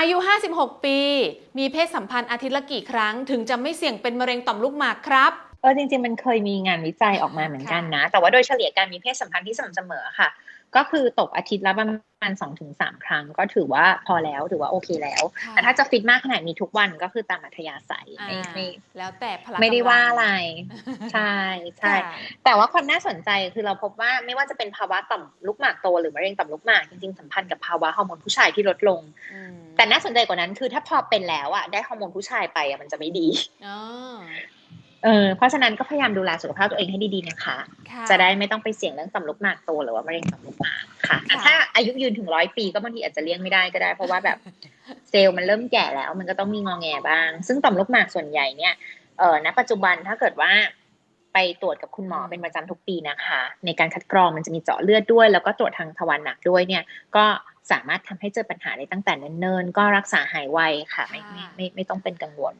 อายุ 56 ปี มีเพศสัมพันธ์อาทิตย์ละกี่ครั้ง ถึงจะไม่เสี่ยงเป็นมะเร็งต่อมลูกหมากครับเออจริงๆ มันเคยมีงานวิจัยออกมาเหมือนกันนะ แต่ว่าโดยเฉลี่ยการมีเพศสัมพันธ์ที่สม่ำเสมอค่ะ ก็คือตกอาทิตย์ละประมาณสองถึงสามครั้ง ก็ถือว่าพอแล้วถือว่าโอเคแล้วค่ะแต่ถ้าจะฟิตมากขนาดมีทุกวันก็คือตามอัธยาศัยอ่าไม่ไม่แล้วแต่พละไม่ได้ว่ากำลังอะไร ใช่ใช่ค่ะแต่ว่าความน่าสนใจคือเราพบว่าไม่ว่าจะเป็นภาวะต่อมลูกหมากโตหรือมะเร็งต่อมลูกหมากจริงๆสัมพันธ์กับภาวะฮอร์โมนผู้ชายที่ลดลงอืม แต่น่าสนใจกว่านั้นคือถ้าพอเป็นแล้วอะได้ฮอร์โมนผู้ชายไปอะมันจะไม่ดีอ๋อเออเพราะฉะนั้นก็พยายามดูแลสุขภาพตัวเองให้ดีๆนะคะค่ะจะได้ไม่ต้องไปเสี่ยงเรื่องต่อมลูกหมากโตหรือว่ามะเร็งต่อมลูกหมากค่ะค่ะ ถ้าอายุยืนถึงร้อยปีก็บางทีอาจจะเลี่ยงไม่ได้ก็ได้ เพราะว่าแบบเซลล์มันเริ่มแก่แล้ว มันก็ต้องมีงอแงบ้าง ซึ่งต่อมลูกหมากส่วนใหญ่เนี่ยเออณปัจจุบันถ้าเกิดว่า ไปตรวจกับคุณหมอเป็นประจำทุกปีนะคะ ในการคัดกรองมันจะมีเจาะเลือดด้วย แล้วก็ตรวจทางทวารหนักด้วยเนี่ย ก็สามารถทำให้เจอปัญหาได้ตั้งแต่เนิ่นๆก็รักษาหายไวค่ะ ไม่ไม่ไม่ไม่ต้องเป็นกังวล